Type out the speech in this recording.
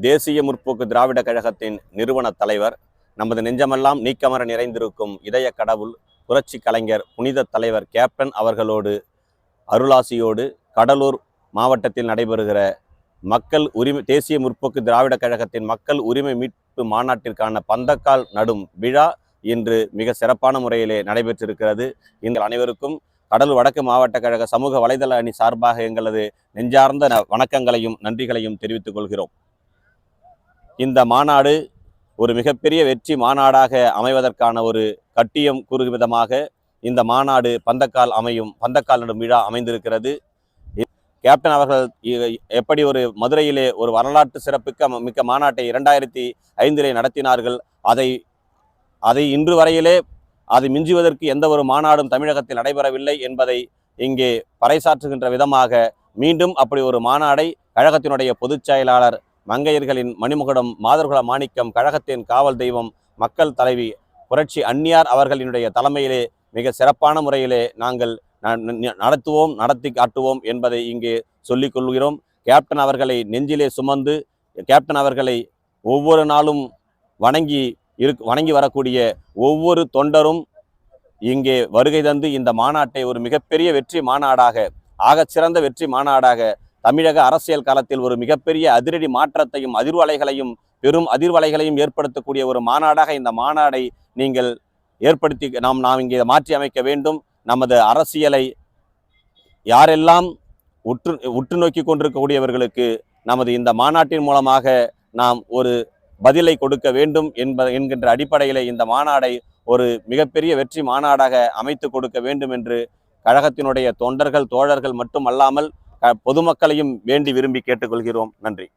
தேசிய முற்போக்கு திராவிட கழகத்தின் நிறுவன தலைவர் நமது நெஞ்சமெல்லாம் நீக்கமர நிறைந்திருக்கும் இதய கடவுள் புரட்சி கலைஞர் புனித தலைவர் கேப்டன் அவர்களோடு அருளாசியோடு கடலூர் மாவட்டத்தில் நடைபெறுகிற மக்கள் உரிமை தேசிய முற்போக்கு திராவிட கழகத்தின் மக்கள் உரிமை மீட்பு மாநாட்டிற்கான பந்தக்கால் நடும் விழா இன்று மிக சிறப்பான முறையிலே நடைபெற்றிருக்கிறது. எங்கள் அனைவருக்கும் கடலூர் வடக்கு மாவட்ட கழக சமூக வலைதள அணி சார்பாக எங்களது நெஞ்சார்ந்த ந- வணக்கங்களையும் நன்றிகளையும் தெரிவித்துக் கொள்கிறோம். இந்த மாநாடு ஒரு மிகப்பெரிய வெற்றி மாநாடாக அமைவதற்கான ஒரு கட்டியம் கூறும் விதமாக இந்த மாநாடு பந்தக்கால் அமையும் பந்தக்கால் நடும் விழா அமைந்திருக்கிறது. கேப்டன் அவர்கள் எப்படி ஒரு மதுரையிலே ஒரு வரலாற்று சிறப்புக்கு மிக்க மாநாட்டை இரண்டாயிரத்தி ஐந்திலே நடத்தினார்கள் அதை அதை இன்று வரையிலே அதை மிஞ்சுவதற்கு எந்த ஒரு மாநாடும் தமிழகத்தில் நடைபெறவில்லை என்பதை இங்கே பறைசாற்றுகின்ற விதமாக மீண்டும் அப்படி ஒரு மாநாடை கழகத்தினுடைய பொதுச் செயலாளர் மங்கையர்களின் மணிமுகடம் மாதர்குல மாணிக்கம் கழகத்தின் காவல் தெய்வம் மக்கள் தலைவி புரட்சி அந்நியார் அவர்களினுடைய தலைமையிலே மிக சிறப்பான முறையிலே நாங்கள் நடத்துவோம் நடத்தி காட்டுவோம் என்பதை இங்கே சொல்லிக் கொள்கிறோம். கேப்டன் அவர்களை நெஞ்சிலே சுமந்து கேப்டன் அவர்களை ஒவ்வொரு நாளும் வணங்கி இரு வணங்கி வரக்கூடிய ஒவ்வொரு தொண்டரும் இங்கே வருகை தந்து இந்த மாநாட்டை ஒரு மிகப்பெரிய வெற்றி மாநாடாக ஆகச்சிறந்த வெற்றி மாநாடாக தமிழக அரசியல் காலத்தில் ஒரு மிகப்பெரிய அதிரடி மாற்றத்தையும் அதிர்வலைகளையும் பெரும் அதிர்வலைகளையும் ஏற்படுத்தக்கூடிய ஒரு மாநாடாக இந்த மாநாடை நீங்கள் ஏற்படுத்தி நாம் நாம் இங்கே மாற்றி அமைக்க வேண்டும். நமது அரசியலை யாரெல்லாம் உற்று உற்று நோக்கி கொண்டிருக்கக்கூடியவர்களுக்கு நமது இந்த மாநாட்டின் மூலமாக நாம் ஒரு பதிலை கொடுக்க வேண்டும் என்ப என்கின்ற அடிப்படையிலே இந்த மாநாடை ஒரு மிகப்பெரிய வெற்றி மாநாடாக அமைத்து கொடுக்க வேண்டும் என்று கழகத்தினுடைய தொண்டர்கள் தோழர்கள் மட்டுமல்லாமல் பொதுமக்களையும் வேண்டி விரும்பி கேட்டுக்கொள்கிறோம். நன்றி.